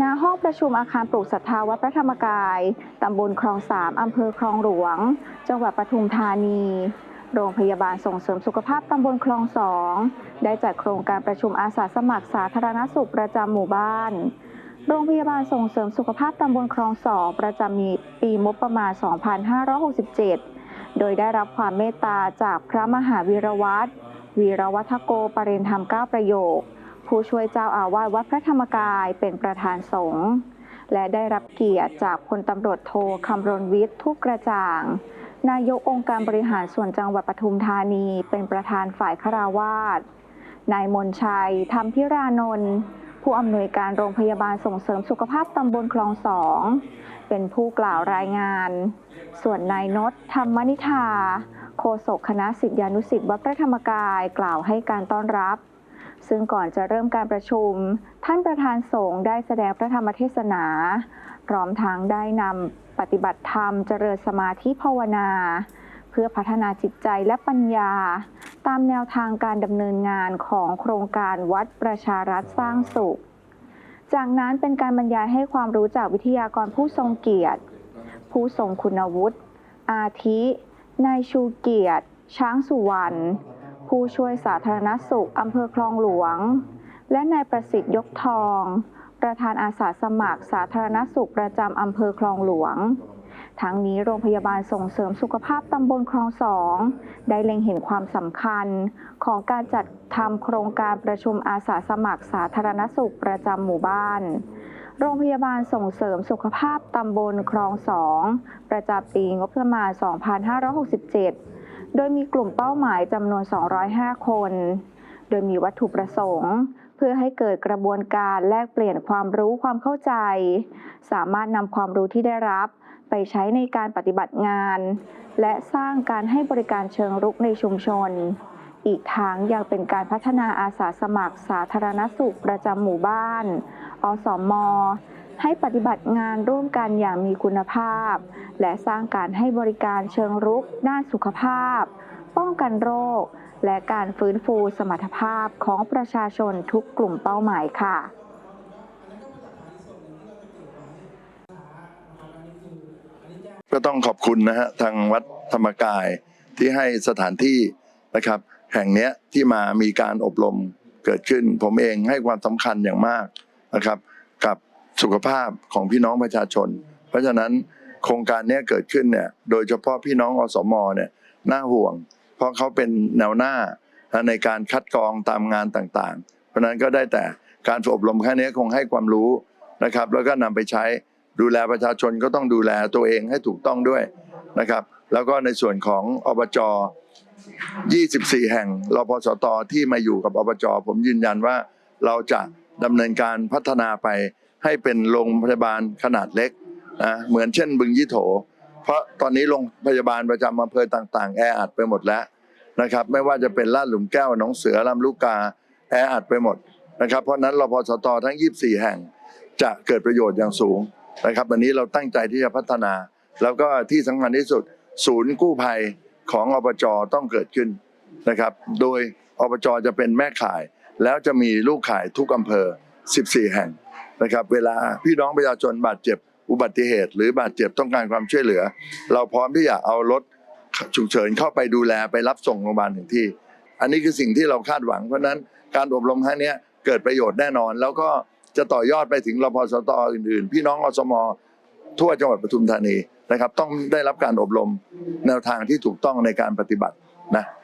ณห้องประชุมอาคารปลูกศรัทธาวัดพระธรรมกาย ตำบลคลองสามอำเภอคลองหลวง จังหวัดปทุมธานี โรงพยาบาลส่งเสริมสุขภาพตำบลคลองสอง ได้จัดโครงการประชุมอาสาสมัครสาธารณสุขประจำหมู่บ้าน โรงพยาบาลส่งเสริมสุขภาพตำบลคลองสองประจำปีงบประมาณ 2567 โดยได้รับความเมตตาจากพระมหาวีรวัตรวีรวัฒโกปรินธรรมเก้าประโยค ผู้ช่วยเจ้าอาวาสวัดพระธรรมกายเป็นประธานสงฆ์และได้รับเกียรติจากพลตำรวจโทคำรณวิทย์ทุกกระจ่าง นายกองค์การบริหารส่วนจังหวัดปทุมธานีเป็นประธานฝ่ายคาราวาสนายมนชัยธรรมพิรานนท์ผู้อำนวยการโรงพยาบาลส่งเสริมสุขภาพตำบลคลองสอง เป็นผู้กล่าวรายงาน ส่วนนายนศธรรมนิธาโฆษกคณะศิษยานุศิษย์วัดพระธรรมกายกล่าวให้การต้อนรับ ซึ่งก่อนจะเริ่มการประชุม ท่านประธานสงฆ์ได้แสดงพระธรรมเทศนา พร้อมทั้งได้นำปฏิบัติธรรมเจริญสมาธิภาวนา เพื่อพัฒนาจิตใจและปัญญา ตามแนวทางการดำเนินงานของโครงการวัดประชารัฐสร้างสุข จากนั้นเป็นการบรรยายให้ความรู้จากวิทยากรผู้ทรงเกียรติ ผู้ทรงคุณวุฒิอาทิ นายชูเกียรติ ช้างสุวรรณ ผู้ช่วยสาธารณสุขอำเภอคลองหลวง และนายประสิทธิ์ยกทอง ประธานอาสาสมัครสาธารณสุขประจำอำเภอคลองหลวง ทั้งนี้โรงพยาบาลส่งเสริมสุขภาพตำบลคลองสองได้เล็งเห็นความสำคัญของการจัดทำโครงการประชุมอาสาสมัครสาธารณสุขประจำหมู่บ้านโรงพยาบาลส่งเสริมสุขภาพตำบลคลองสองประจำปีงบประมาณ 2567 โดยมีกลุ่มเป้าหมายจำนวน 205 คน โดยมีวัตถุประสงค์ เพื่อให้เกิดกระบวนการแลกเปลี่ยนความรู้ความเข้าใจ สามารถนำความรู้ที่ได้รับไปใช้ในการปฏิบัติงาน และสร้างการให้บริการเชิงรุกในชุมชน อีกทั้งยังเป็นการพัฒนาอาสาสมัครสาธารณสุขประจำหมู่บ้าน อสม ให้ปฏิบัติงานร่วมกันอย่างมีคุณภาพ และสร้างการให้บริการเชิงรุกด้านสุขภาพ ป้องกันโรค และการฟื้นฟูสมรรถภาพของประชาชนทุกกลุ่มเป้าหมายค่ะก็ต้องขอบคุณนะฮะทางวัดธรรมกายที่ให้สถานที่นะครับ แห่งนี้ที่มามีการอบรมเกิดขึ้น ผมเองให้ความสำคัญอย่างมากนะครับ สุขภาพของพี่น้องประชาชน เพราะฉะนั้นโครงการนี้เกิดขึ้นเนี่ยโดยเฉพาะพี่น้องอสมเนี่ยน่าห่วง เพราะเขาเป็นแนวหน้าในการคัดกรองตามงานต่างๆ เพราะฉะนั้นก็ได้แต่การฝึกอบรมแค่นี้คงให้ความรู้นะครับ แล้วก็นำไปใช้ดูแลประชาชนก็ต้องดูแลตัวเองให้ถูกต้องด้วยนะครับ แล้วก็ในส่วนของอบจ 24 แห่งรพสตที่มาอยู่กับอบจ ผมยืนยันว่าเราจะดำเนินการพัฒนาไป ให้เป็นโรงพยาบาลขนาดเล็กนะเหมือนเช่น บึงยี่โถ เพราะตอนนี้โรงพยาบาลประจำอำเภอต่าง ๆ แออัดไปหมดแล้วนะครับไม่ว่าจะเป็นลาดหลุมแก้วหนองเสือลำลูกกาแออัดไปหมดนะครับเพราะนั้นรพสตทั้ง 24 แห่งจะเกิดประโยชน์อย่างสูงนะครับวันนี้เราตั้งใจที่จะพัฒนา แล้วก็ที่สำคัญที่สุด ศูนย์กู้ภัยของอบจต้องเกิดขึ้นนะครับโดยอบจจะเป็นแม่ข่าย แล้วจะมีลูกข่ายทุกอำเภอ 14 แห่ง นะครับเวลาพี่น้องประชาชนบาดเจ็บอุบัติเหตุ หรือบาดเจ็บต้องการความช่วยเหลือ เราพร้อมที่จะเอารถฉุกเฉินเข้าไปดูแลไปรับส่งโรงพยาบาลถึงที่ อันนี้คือสิ่งที่เราคาดหวัง เพราะนั้นการอบรมครั้งนี้เกิดประโยชน์แน่นอน แล้วก็จะต่อยอดไปถึงรพสตอื่น ๆ พี่น้องอสมทั่วจังหวัดปทุมธานีนะครับ ต้องได้รับการอบรมแนวทางที่ถูกต้องในการปฏิบัตินะ